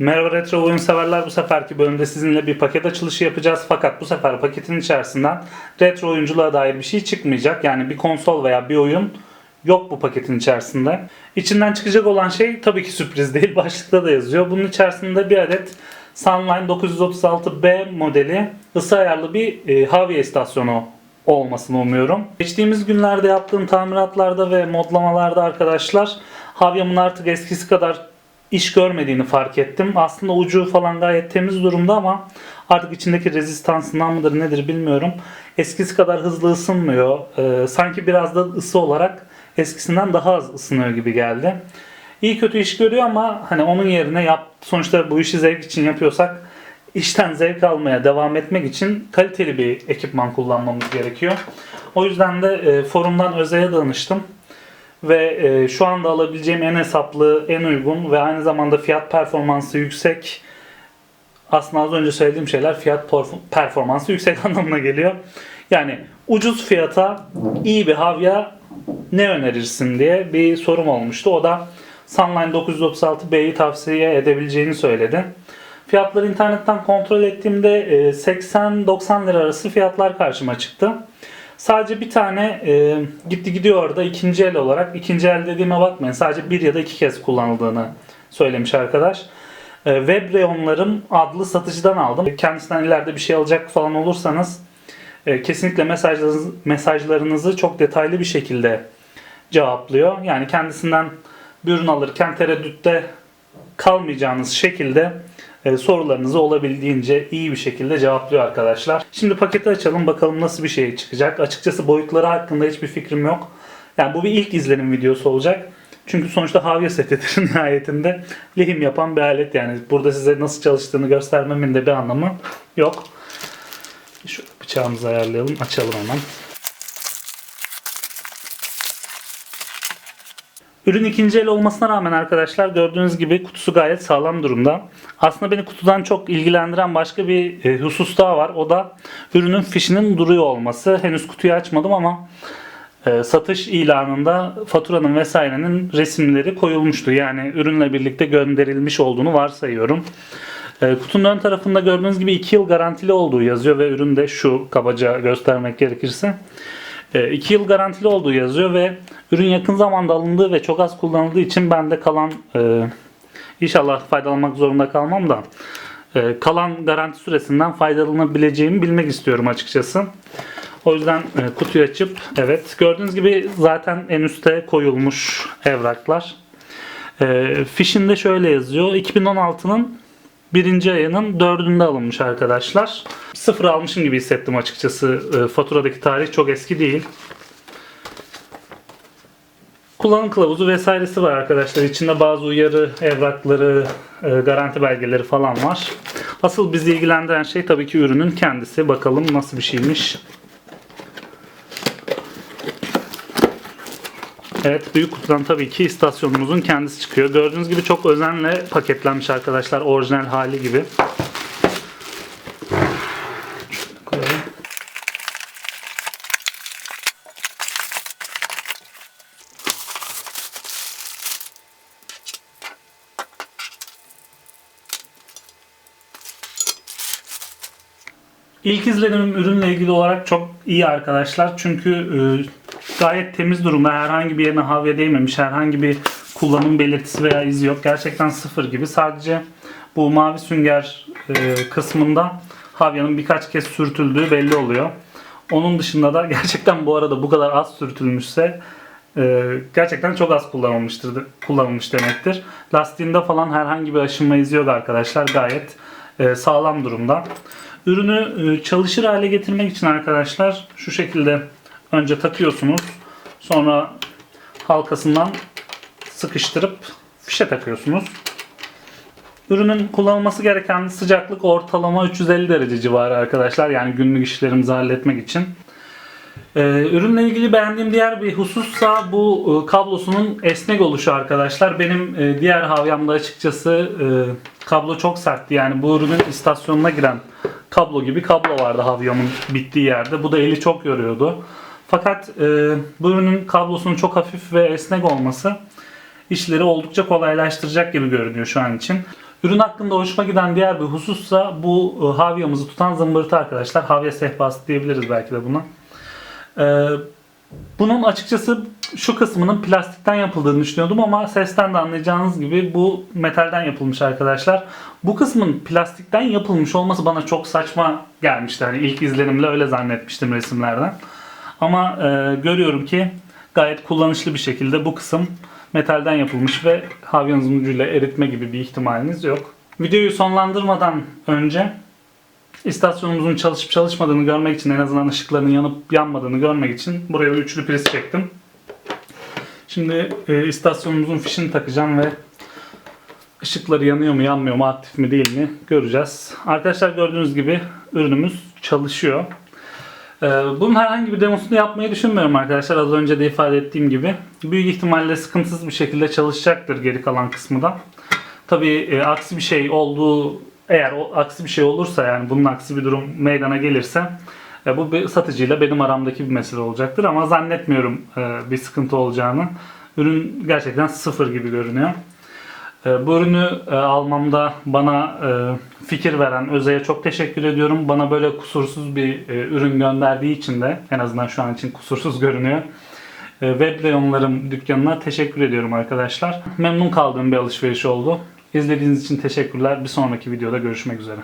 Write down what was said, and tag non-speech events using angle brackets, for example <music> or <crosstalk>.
Merhaba retro oyun severler bu seferki bölümde sizinle bir paket açılışı yapacağız fakat bu sefer paketin içerisinden retro oyunculuğa dair bir şey çıkmayacak. Yani bir konsol veya bir oyun yok bu paketin içerisinde. İçinden çıkacak olan şey tabii ki sürpriz değil <laughs> başlıkta da yazıyor. Bunun içerisinde bir adet Sunline 936B modeli ısı ayarlı bir e, Havia istasyonu olmasını umuyorum. Geçtiğimiz günlerde yaptığım tamiratlarda ve modlamalarda arkadaşlar Havya'mın artık eskisi kadar iş görmediğini fark ettim. Aslında ucu falan gayet temiz durumda ama artık içindeki rezistansından mıdır nedir bilmiyorum. Eskisi kadar hızlı ısınmıyor. Ee, sanki biraz da ısı olarak eskisinden daha az ısınıyor gibi geldi. İyi kötü iş görüyor ama hani onun yerine yap sonuçta bu işi zevk için yapıyorsak işten zevk almaya devam etmek için kaliteli bir ekipman kullanmamız gerekiyor. O yüzden de e, forumdan Öze'ye danıştım ve e, şu anda alabileceğim en hesaplı, en uygun ve aynı zamanda fiyat performansı yüksek aslında az önce söylediğim şeyler fiyat performansı yüksek <laughs> anlamına geliyor. Yani ucuz fiyata iyi bir havya ne önerirsin diye bir sorum olmuştu. O da Sunline 936B'yi tavsiye edebileceğini söyledi. Fiyatları internetten kontrol ettiğimde e, 80-90 lira arası fiyatlar karşıma çıktı. Sadece bir tane e, gitti gidiyor orada ikinci el olarak. ikinci el dediğime bakmayın. Sadece bir ya da iki kez kullanıldığını söylemiş arkadaş. E, Web Reyonlarım adlı satıcıdan aldım. Kendisinden ileride bir şey alacak falan olursanız e, kesinlikle mesajlarınızı, mesajlarınızı çok detaylı bir şekilde cevaplıyor. Yani kendisinden bir ürün alırken tereddütte kalmayacağınız şekilde sorularınızı olabildiğince iyi bir şekilde cevaplıyor arkadaşlar. Şimdi paketi açalım bakalım nasıl bir şey çıkacak. Açıkçası boyutları hakkında hiçbir fikrim yok. Yani bu bir ilk izlenim videosu olacak. Çünkü sonuçta havya setidir <laughs> nihayetinde. Lehim yapan bir alet yani. Burada size nasıl çalıştığını göstermemin de bir anlamı yok. Şu bıçağımızı ayarlayalım. Açalım hemen. Ürün ikinci el olmasına rağmen arkadaşlar gördüğünüz gibi kutusu gayet sağlam durumda. Aslında beni kutudan çok ilgilendiren başka bir e, husus daha var. O da ürünün fişinin duruyor olması. Henüz kutuyu açmadım ama e, satış ilanında faturanın vesairenin resimleri koyulmuştu. Yani ürünle birlikte gönderilmiş olduğunu varsayıyorum. E, kutunun ön tarafında gördüğünüz gibi 2 yıl garantili olduğu yazıyor ve üründe şu kabaca göstermek gerekirse. 2 yıl garantili olduğu yazıyor ve ürün yakın zamanda alındığı ve çok az kullanıldığı için bende kalan e, inşallah faydalanmak zorunda kalmam da e, kalan garanti süresinden faydalanabileceğimi bilmek istiyorum açıkçası. O yüzden e, kutuyu açıp evet gördüğünüz gibi zaten en üste koyulmuş evraklar. E, fişinde şöyle yazıyor. 2016'nın birinci ayının dördünde alınmış arkadaşlar. Sıfır almışım gibi hissettim açıkçası. E, faturadaki tarih çok eski değil. Kullanım kılavuzu vesairesi var arkadaşlar. İçinde bazı uyarı evrakları, e, garanti belgeleri falan var. Asıl bizi ilgilendiren şey tabii ki ürünün kendisi. Bakalım nasıl bir şeymiş. Evet büyük kutudan tabii ki istasyonumuzun kendisi çıkıyor. Gördüğünüz gibi çok özenle paketlenmiş arkadaşlar. Orijinal hali gibi. İlk izlenim ürünle ilgili olarak çok iyi arkadaşlar. Çünkü e, gayet temiz durumda. Herhangi bir yerine havya değmemiş. Herhangi bir kullanım belirtisi veya izi yok. Gerçekten sıfır gibi. Sadece bu mavi sünger e, kısmında havyanın birkaç kez sürtüldüğü belli oluyor. Onun dışında da <laughs> gerçekten bu arada bu kadar az sürtülmüşse e, gerçekten çok az kullanılmıştır kullanılmış demektir. Lastiğinde falan herhangi bir aşınma izi yok arkadaşlar. Gayet e, sağlam durumda. Ürünü çalışır hale getirmek için arkadaşlar şu şekilde önce takıyorsunuz. Sonra halkasından sıkıştırıp fişe takıyorsunuz. Ürünün kullanılması gereken sıcaklık ortalama 350 derece civarı arkadaşlar. Yani günlük işlerimizi halletmek için. Ee, ürünle ilgili beğendiğim diğer bir husussa bu e, kablosunun esnek oluşu arkadaşlar. Benim e, diğer havyamda açıkçası e, kablo çok sertti. Yani bu ürünün istasyonuna giren kablo gibi kablo vardı havyamın bittiği yerde. Bu da eli çok yoruyordu. Fakat e, bu ürünün kablosunun çok hafif ve esnek olması işleri oldukça kolaylaştıracak gibi görünüyor şu an için. Ürün hakkında hoşuma giden diğer bir husussa bu e, havyamızı tutan zımbırtı arkadaşlar. Havya sehpası diyebiliriz belki de buna. Ee, bunun açıkçası şu kısmının plastikten yapıldığını düşünüyordum ama sesten de anlayacağınız gibi bu metalden yapılmış arkadaşlar. Bu kısmın plastikten yapılmış olması bana çok saçma gelmişti. Hani ilk izlenimle öyle zannetmiştim resimlerden. Ama e, görüyorum ki gayet kullanışlı bir şekilde bu kısım metalden yapılmış ve havyanızın ucuyla eritme gibi bir ihtimaliniz yok. Videoyu sonlandırmadan önce istasyonumuzun çalışıp çalışmadığını görmek için en azından ışıklarının yanıp yanmadığını görmek için buraya bir üçlü priz çektim. Şimdi e, istasyonumuzun fişini takacağım ve ışıkları yanıyor mu yanmıyor mu aktif mi değil mi göreceğiz. Arkadaşlar gördüğünüz gibi ürünümüz çalışıyor. Ee, Bunun herhangi bir demosunu yapmayı düşünmüyorum arkadaşlar. Az önce de ifade ettiğim gibi. Büyük ihtimalle sıkıntısız bir şekilde çalışacaktır geri kalan kısmı da. Tabii e, aksi bir şey olduğu eğer o, aksi bir şey olursa yani bunun aksi bir durum meydana gelirse e, bu bir satıcıyla benim aramdaki bir mesele olacaktır ama zannetmiyorum e, bir sıkıntı olacağını. Ürün gerçekten sıfır gibi görünüyor. E, Bu ürünü e, almamda bana e, fikir veren Öze'ye çok teşekkür ediyorum. Bana böyle kusursuz bir e, ürün gönderdiği için de en azından şu an için kusursuz görünüyor. Web Reyonlarım dükkanına teşekkür ediyorum arkadaşlar. Memnun kaldığım bir alışveriş oldu. İzlediğiniz için teşekkürler. Bir sonraki videoda görüşmek üzere.